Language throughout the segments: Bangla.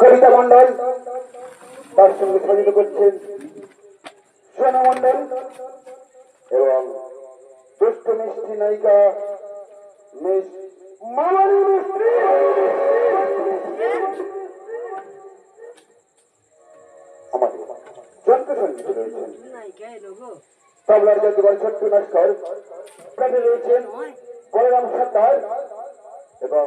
কবিতা মন্ডল তার সঙ্গে সাজিত করছেন সোনা মন্ডল এবং দুষ্ট মিষ্টি নায়িকা মিস মামারি মিস্ত্রি আমাদের যন্ত্র সংগীত রয়েছেন তবলার ছোট্ট নস্কর। রয়েছেন বলরাম এবং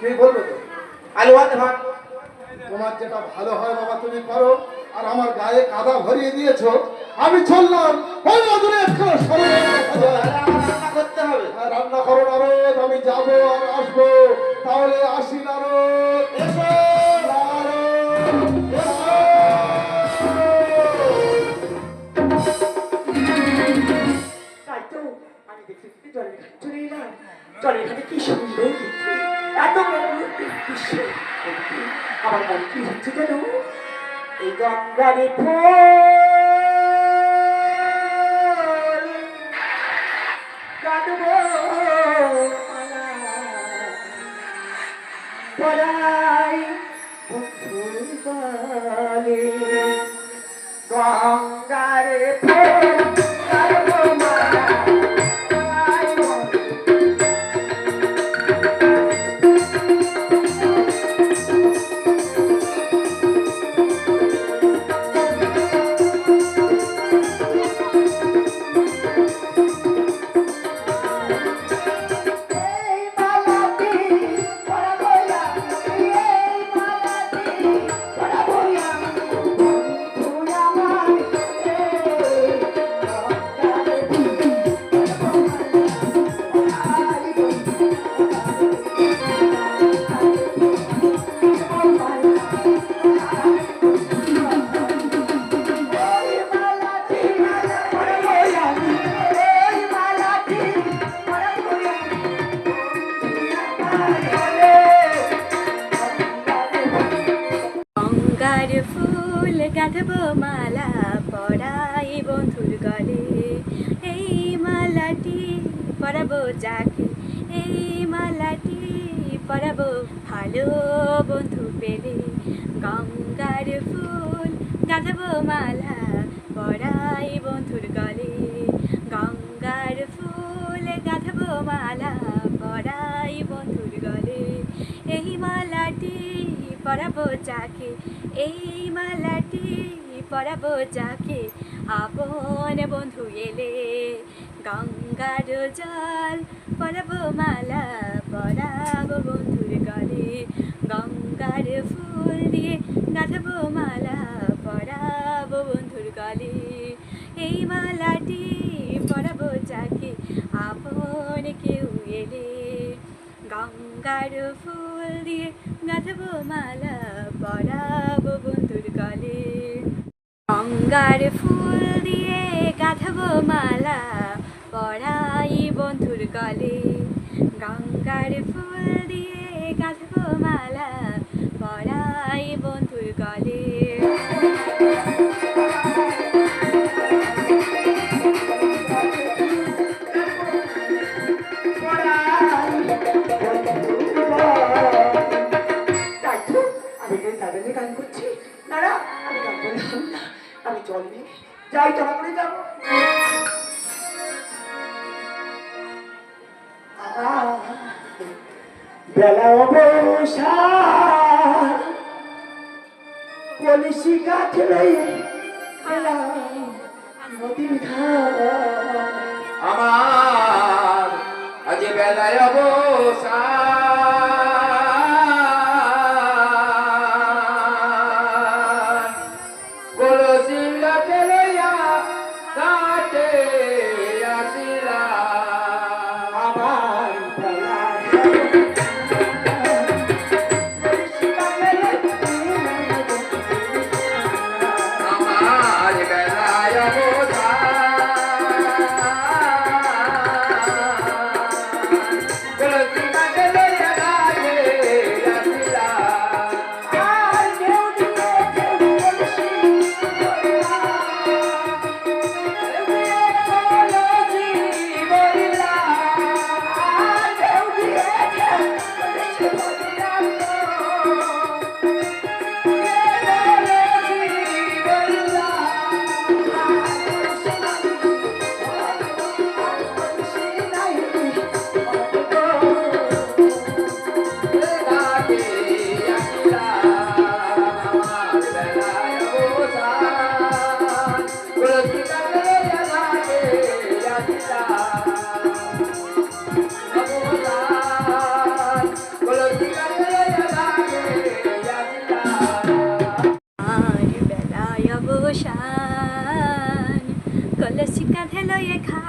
তুই বলব তো? আলু হাতে ভাত তোমার যেটা ভালো হয় বাবা তুমি করো। আর আমার গায়ে কাদা ভরিয়ে দিয়েছ। আমি চললাম। ওই রান্না করতে হবে। আর রান্না করো নারদ আমি যাব আর আসব। তাহলে আসি নারদ। এসো। জলের ঘাটে কি সুন্দর এত আমার মন কি হচ্ছে যেন? এই গঙ্গারে ফুল কাঁদবো পরাই বন্ধুর বলে ফুল মালা পড়াই বন্ধুর গলে। এই মালাটি পরাবো যাকে, এই মালাটি পরাবো ভালো বন্ধু পেলে। গঙ্গার ফুল গাঁথব মালা পরাবো যাকে, এই মালাটি পরাবো যাকে। আপন বন্ধু এলে গঙ্গার জল পরাবো মালা পরাবো বন্ধুর গলে। গঙ্গার ফুল দিয়ে গাঁথবো মালা পরাবো বন্ধুর গলে। এই মালাটি পরাবো যাকে, আপন কেউ এলে। গঙ্গার ফুল দিয়ে গাঁথবো মালা গঙ্গার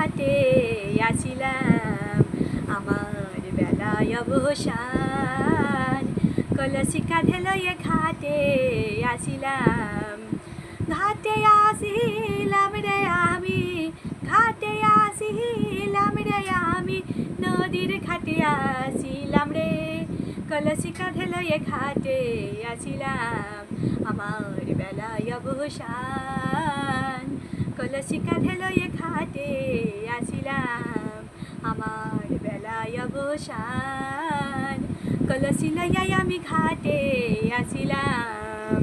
ঘাটে আসিলাম আমার বেলায় অবসান। কলসি কাঁধে লয়ে ঘাটে আসিলাম ঘাটে আসিলাম রে আমি, ঘাটে আসিলাম রে আমি। নদীর ঘাটে আসিলাম রে, কলসি কাঁধে লয়ে ঘাটে আসিলাম আমার বেলায় অবসান। কলসি কাঁধে লয়ে ঘাটে আসিলাম আমার বেলায় অবসান। কলসি লইয়াই আমি ঘাটে আসিলাম।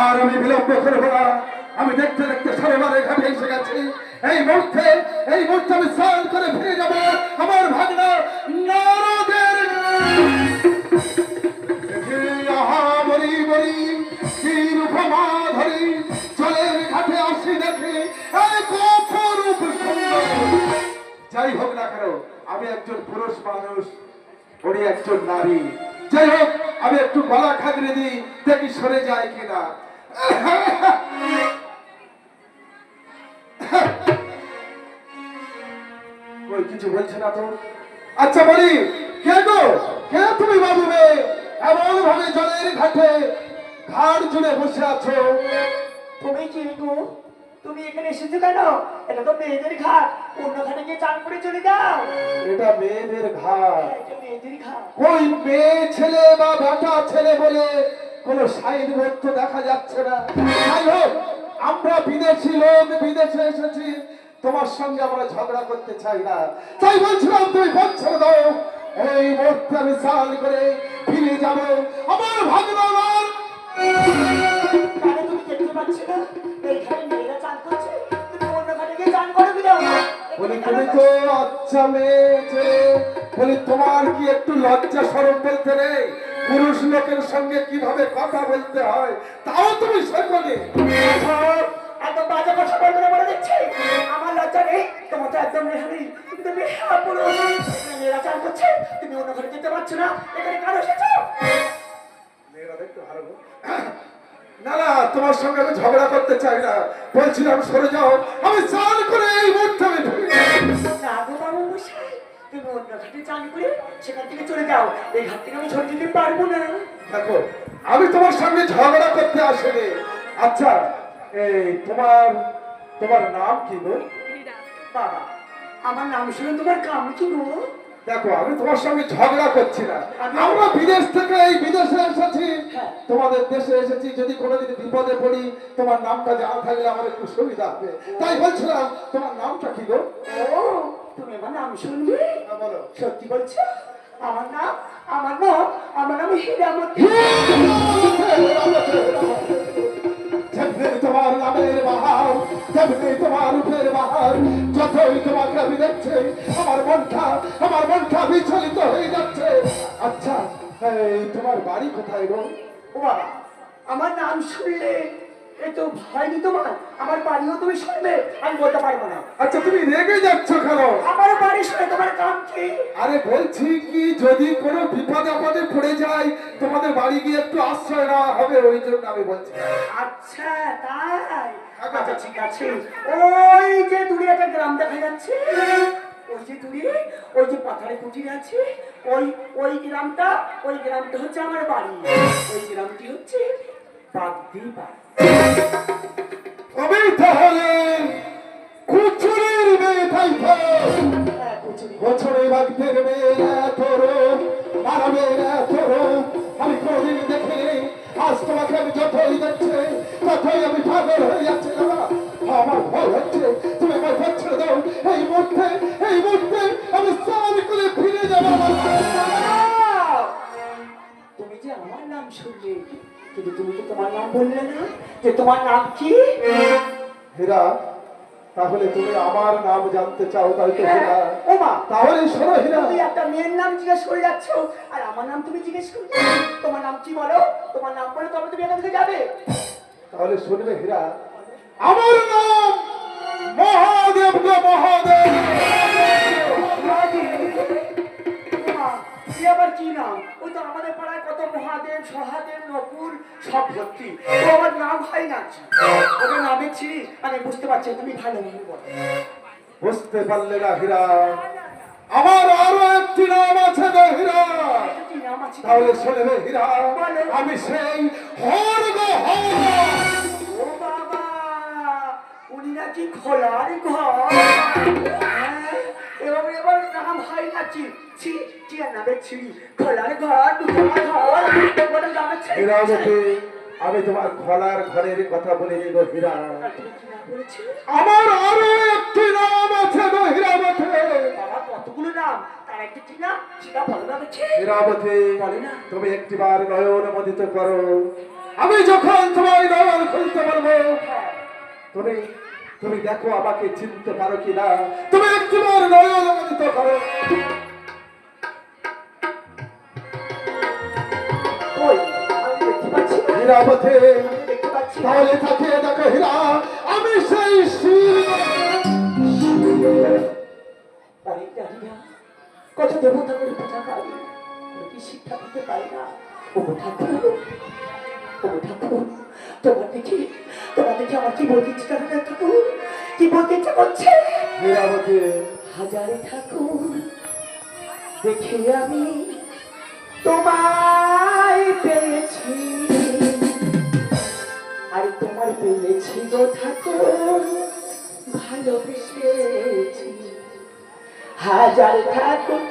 আর আমি বিলম্ব করব না। আমি দেখতে দেখতে সরোবরে ঘাটে এসে গেছি। এই মুহূর্তে এই মুহূর্তে আমি স্নান করে ফিরে যাব আমার ভাগনা নারদের যাই হোক না কেন, আমি একজন পুরুষ মানুষ নারী। যাই হোক, আমি একটু গলা খাগড়ে দিই, দেখি সরে যায় কিনা। ওই কিছু বলছে না তো? আচ্ছা বলি কে গো? কে তুমি বাবু বে এমন ভাবে জলের ঘাটে ঘাড় জুড়ে বসে আছো। তুমি কি গো? তুমি এখানে এসেছ কেন? এটা তো মেয়েদের ঘাট। অন্য ঘাটে গিয়ে চান করে চলে যাও। এটা মেয়েদের ঘাট। ঘাট। ওই মেয়ে ছেলে বা বেটা ছেলে বলে কোনো সাইন বোর্ড দেখা যাচ্ছে না। যাই হোক আমরা বিদেশি লোক বিদেশে এসেছি। তোমার সঙ্গে আমরা ঝগড়া করতে চাই না। তাই বলছিলাম তুমি বছর দাও। এই মুহূর্তে আমি সাল করে ফিরে যাব। আমার ভাগনার কেন তুমি দেখতে পাচ্ছ না? এইখানে মেয়েরা চান করছে। তুমি অন্য ঘাটে গিয়ে চান করে দিও বলি তুমি তো আচ্ছা মেয়ে ছেলে। বলি তোমার কি একটু লজ্জা সরম বলতে নেই? পুরুষ লোকের সঙ্গে কীভাবে কথা বলতে হয় তাও তুমি শেখনি একদম বাজে কথা বলবে না বলে দিচ্ছি। আমার লজ্জা নেই তোমার তো একদম নেহারি তুমি পুরুষ। করছে তুমি অন্য ঘরে যেতে পারছ না। এখানে কেন এসেছ? ভালো না না তোমার সঙ্গে আমি ঝগড়া করতে চাই না। বলছিলাম সরে যাও। আমি চাল করে এই মুহূর্তে আমি অন্য ঘাটে চান করে সেখান থেকে চলে যাও। এই ঘাট থেকে আমি সরে যেতে পারব না। দেখো আমি তোমার সঙ্গে ঝগড়া করতে আসিনি। আচ্ছা এই তোমার তোমার নাম কি গো? বাবা আমার নাম শুনে তোমার কাম কি গো? দেখো আমি তোমার সঙ্গে ঝগড়া করছি না। আমরা বিদেশ থেকে এই বিদেশে এসেছি। হ্যাঁ। তোমাদের দেশে এসেছি। যদি কোনোদিন বিপদে পড়ি তোমার নামটা জানা থাকলে আমার একটু সুবিধা হবে। তাই বলছিলাম তোমার নামটা কি গো? ও তুমি আমার নাম শুনবে। বলো সত্যি বলছো? আমার নাম আমার নাম আমার নাম হীরামতি। তোমার নামের বাহার যেমনি তোমার রূপের বাহার যতই তোমাকে আমার মনটা আমার মনটা বিচলিত হয়ে যাচ্ছে। আচ্ছা তোমার বাড়ি কোথায় গো? আমার নাম শুনলে তো হয়নি তোমার। আমার বাড়িও তুমি শুনবে আমি বলতে পারব না। আচ্ছা তুমি রেগে যাচ্ছ কেন? আমার বাড়ি শুনে তোমার কাম কি আরে বলছি কি যদি কোনো বিপদ আপদে পড়ে যায় তোমাদের বাড়ি গিয়ে একটু আশ্রয় হবে ওই জন্য আমি বলছি। আচ্ছা তাই। আচ্ছা ঠিক আছে। ওই যে দূরে একটা গ্রাম দেখা যাচ্ছে। ওই যে দূরে ওই যে পাথারে কুটির আছে। ওই ওই গ্রামটা ওই গ্রামটা হচ্ছে আমার বাড়ি। ওই গ্রামটি হচ্ছে বাগদি বাড়ি। আমি তাহলে কুচুরির মেয়ে থাইফো হ্যাঁ বছরে বাগদের মেয়েরা তোরো মানবেরা তোরো আমি তোমার নাম কি? হীরা তাহলে তুমি আমার নাম জানতে চাও তাই তো হীরা। ও মা তাহলে শোনো হীরা। তুমি একটা মেয়ের নাম জিজ্ঞেস করে যাচ্ছ আর আমার নাম তুমি জিজ্ঞেস করছ তোমার নাম কি বলো? তোমার নাম বলে তবে তুমি এখান থেকে যাবে। তাহলে শুনবে হীরা আমার নাম মহাদেব। গো মহাদেব। মা, এ আবার কি নাম? ওই তো আমাদের পাড়ায় কত মহাদেব সহাদেব নকুল সব ভর্তি ও আমার নাম হয় না ওদের নামে ছিলি আমি বুঝতে পারছি তুমি ভালো ভালো বলো বুঝতে পারলে না হীরা। আমার আরও একটি নাম আছে গো হীরা। আছে? তাহলে শুনবে হীরা আমি সেই হর গো হর। ও বাবা উনি নাকি খোলার ঘর। হ্যাঁ, এবার এবার নাম হয় ছি টিয়া নামে ছিড়ি খোলার ঘর ঘর নামে ছিড়ি হীরাবতী আমি তোমার খোলার ঘরের কথা বলে নি গো হীরা আমার আরও একটি নাম আছে গো হীরাবতী বাবা কতগুলো নাম? তার একটা কি নাম সেটা হীরাবতী না। তুমি একটিবার নয়ন মদিত করো। আমি যখন তোমার নয়ন খুলতে বলব তুমি তুমি দেখো আমাকে চিনতে পারো কিনা? তুমি একটিবার নয়ন করো না। না। তাহলে তাকিয়ে দেখো হীরা। আমি সেই শিব। অনেক কত দেবতা করে পূজা পারি শিক্ষা দিতে পারি না। ও ঠাকুর ও ঠাকুর। তোমার দেখি তোমার দেখি আমার কি বলতে ইচ্ছে করে না ঠাকুর? কি বলতে ইচ্ছে করছে হাজারে ঠাকুর দেখে আমি তোমায় পেয়েছি। আর তোমার পেয়েছি গো ঠাকুর, ভালোবেসেছি। হাজার ঠাকুর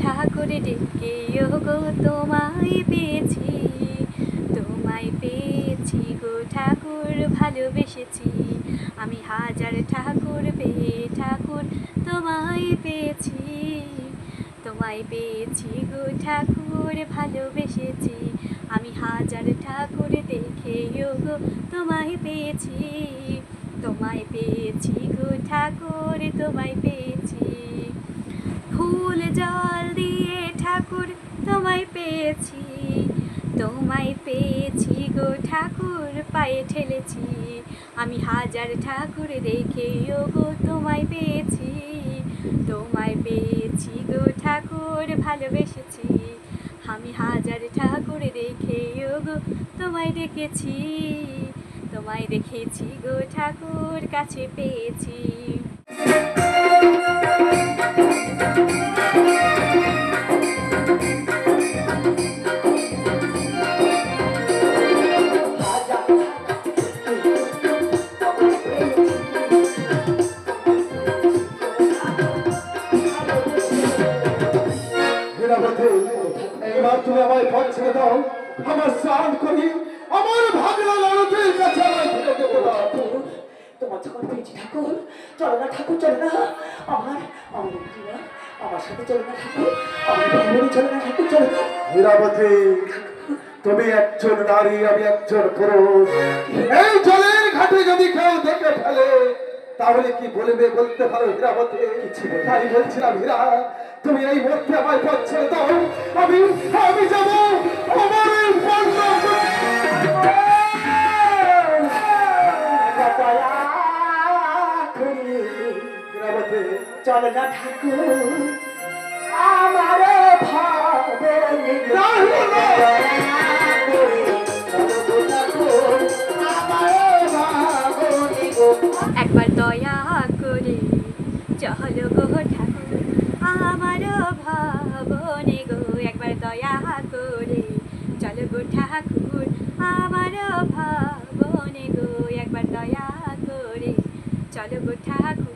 ঠাকুরে ডেকে গো তোমায় পেয়েছি। তোমায় পেয়েছি গো ঠাকুর, ভালোবেসেছি। আমি হাজার ঠাকুর পেয়ে ঠাকুর তোমায় পেয়েছি। তোমায় পেয়েছি গো ঠাকুর, ভালোবেসেছি। আমি হাজার ঠাকুর দেখে গো তোমায় পেয়েছি। তোমায় পেয়েছি গো ঠাকুর, তোমায় পেয়েছি পায়ে ঠেলেছি। আমি হাজার ঠাকুর দেখে গো তোমায় পেয়েছি। তোমায় পেয়েছি গো, ঠাকুর, ভালোবেসেছি। আমি হাজার ঠাকুর দেখে গো তোমায় দেখেছি। তোমায় দেখেছি গো, ঠাকুর, কাছে পেয়েছি। আমার আমার না আমার সাথে চলো না ঠাকুর আমার ভাই না ঠাকুর চলো না হীরাবতী তুমি একজন নারী আমি একজন পুরুষ এই জলের ঘাটে যদি কেউ দেখে ফেলে তাহলে কি বলবে বলতে পারো হীরাবতী তাই বলছিলাম হীরা তুমি এই মধ্যে আমায় পথ ছেড়ে দাও আমি আমি যাব আমার চলো না ঠাকুর। আমার ভাবে। একবার দয়া করে চলো গো ঠাকুর। আমার ভাবনে গো একবার দয়া করে। চলো গো ঠাকুর আমার ভাবনে গো একবার দয়া করে। চলো গো ঠাকুর।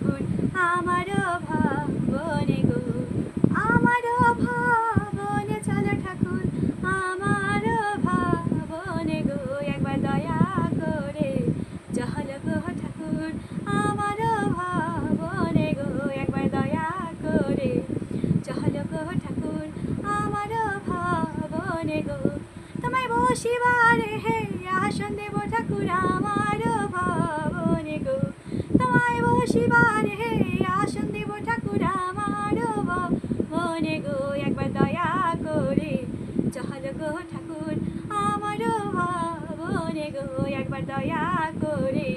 দয়া করে।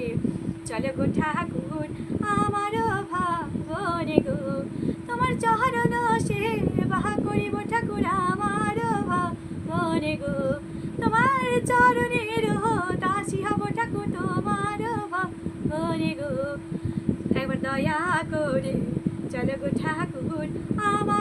চলো গো ঠাকুর, আমার ভাবনে গো। তোমার চরণ সেবা করিব ঠাকুর, আমার ভাবনে গো। তোমার চরণের দাসী হব ঠাকুর, তোমার ভাবনে গো। একবার দয়া করে, চলো গো ঠাকুর, আমার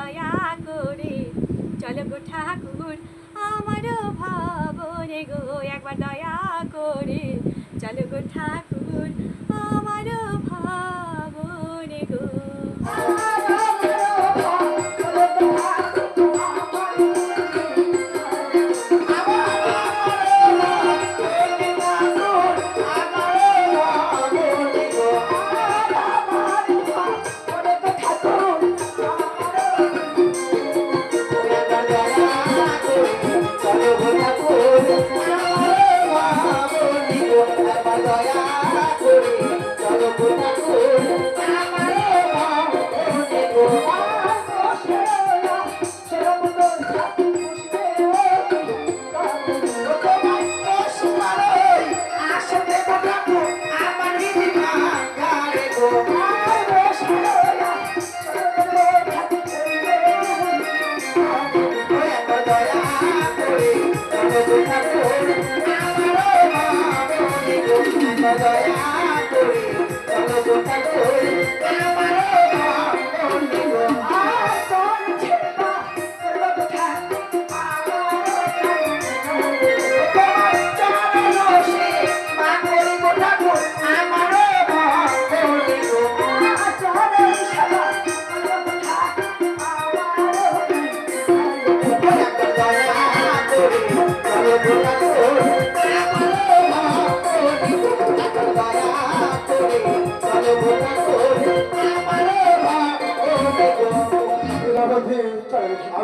দয়া করে। চলো গো ঠাকুর, আমার ভাবনে গো, একবার দয়া করে। চলো গো ঠাকুর, আমার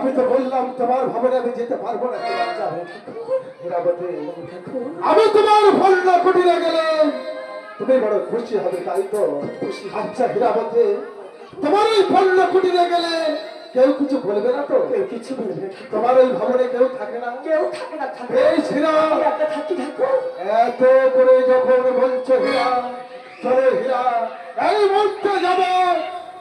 আমি তো বললাম তোমার ভবনে আমি যেতে পারব না আমি তোমার ভল্লা কুটিরে গেলে। তুমি বড় খুশি হবে তাই তো। আচ্ছা হীরাবতী তোমার ওই ভল্লা কুটিরে গেলে কেউ কিছু বলবে না তো? কেউ কিছু বলবে তোমার ওই ভবনে কেউ থাকে না? কেউ থাকে না এই থাকি ঠাকুর এত করে যখন বলছো হীরা চলো হীরা এই মুহূর্তে যাব।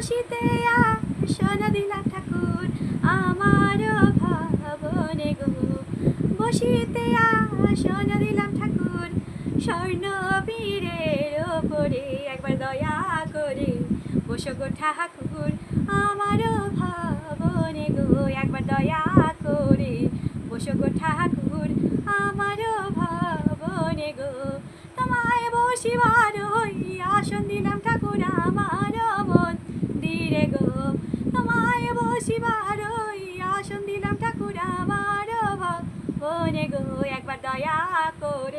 বসিতে আসন দিলা ঠাকুর, আমার ভবনে গো। বসিতে আসন দিলাম ঠাকুর, স্বর্ণ বীরের ওপরে একবার দয়া করে বসো গো ঠাকুর, আমার ভাবনে গো। একবার দয়া করে বসো গো ঠাকুর, আমার ভাবনে গো। তোমায় বসিবার ওই আসন দিলাম ঠাকুর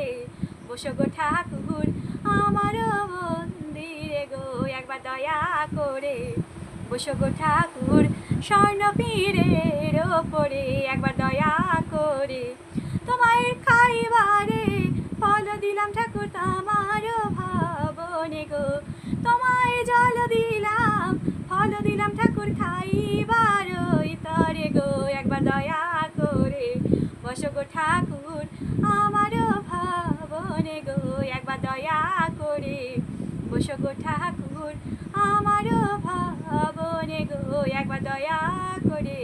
করে বসো গো ঠাকুর, আমার মন্দিরে গো, একবার দয়া করে। বসো গো ঠাকুর, স্বর্ণ পীরের ওপরে একবার দয়া করে। তোমায় খাইবারে ফল দিলাম ঠাকুর, তোমার ভাবনে গো। তোমায় জল দিলাম, ফল দিলাম ঠাকুর, খাইবার তরে গো, একবার দয়া বসো গো ঠাকুর আমার ভাবনে গো একবার দয়া করে। বসো গো ঠাকুর আমার ভাবনে গো একবার দয়া করে।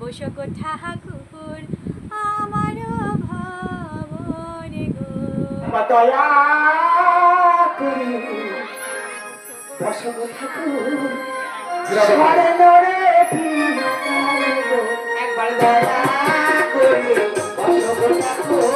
বসো গো ঠাকুর আমার ভাবনে গো। একবার দয়া করে। বসো গো ঠাকুর সারে নড়ে ফিরে গো একবার দয়া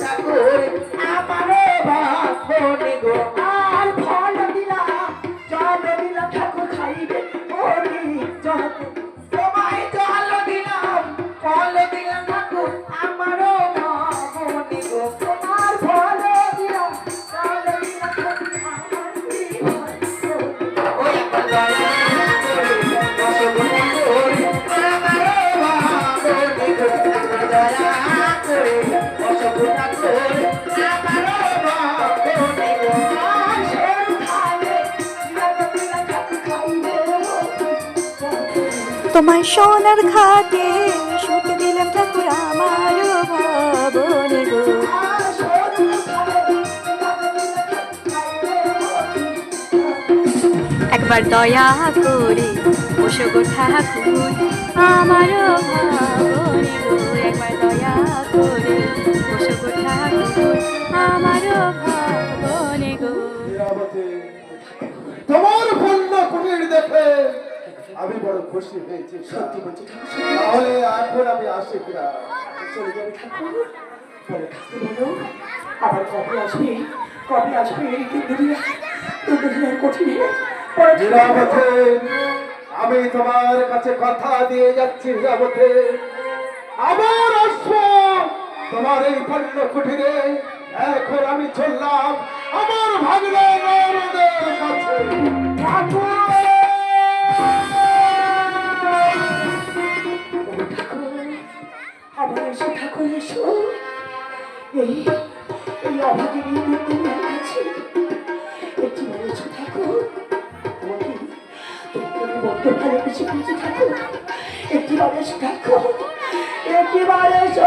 ঠাকুর। তোমার সোনার খাতে শুতে দিলাম ঠাকুর আমার ভাবনে গো। একবার দয়া করে বসে গো ঠাকুর আমারও ভাবনে গো। একবার দয়া বড় খুশি হয়েছি সত্যি বলছি ঠাকুর সত্যি। তাহলে এখন আমি আসি কিনা চলে যাবে। ঠাকুর পরে ঠাকুর বলো। আবার কবে আসবে? কবে আসবে? এই কঠিনে। আমি তোমার কাছে কথা দিয়ে যাচ্ছি আমার অশ্ব তোমার এই পণ্য কুটিরে এখন আমি চললাম আমার ভাগ্নে নরদের কাছে। আবার এসো ঠাকুর এসো। এই এই অভাগিনী দুর্গা আছে। একটু বলেছ ঠাকুর। তোমাকে তোমাকে বড্ড ভালোবেসে ফেলেছি ঠাকুর। একটিবার এসো দেখো একটিবার এসো।